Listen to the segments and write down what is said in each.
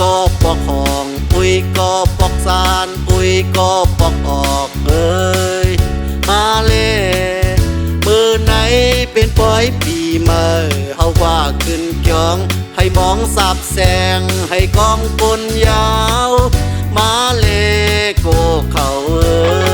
ก็ปอกห้องปุ๋ยก็ปอกซานปุ๋ยก็ปอกออกเอ้ยมาเล่มือไหนเป็นปอยปีเมื่อเฮาว่าขึ้นจองให้มองสับแสงให้กองปนยาว มาเลโกเขาเอ้ย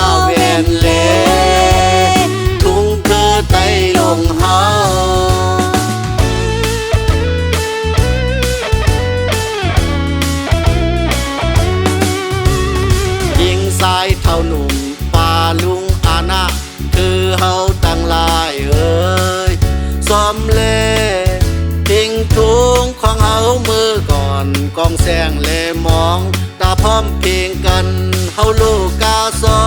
ก้าวเวนเลทุ่งเธอไต้ลงเฮาหญิงสายเท่าหนุ่มป่าลุงอาณาคือเฮาตั้งลายเอ้ยสอมเล่ทิ้งทุงของเฮามือก่อนกองแสงเลมองตาพร้อมเพลงกันเฮาลูกกาสอ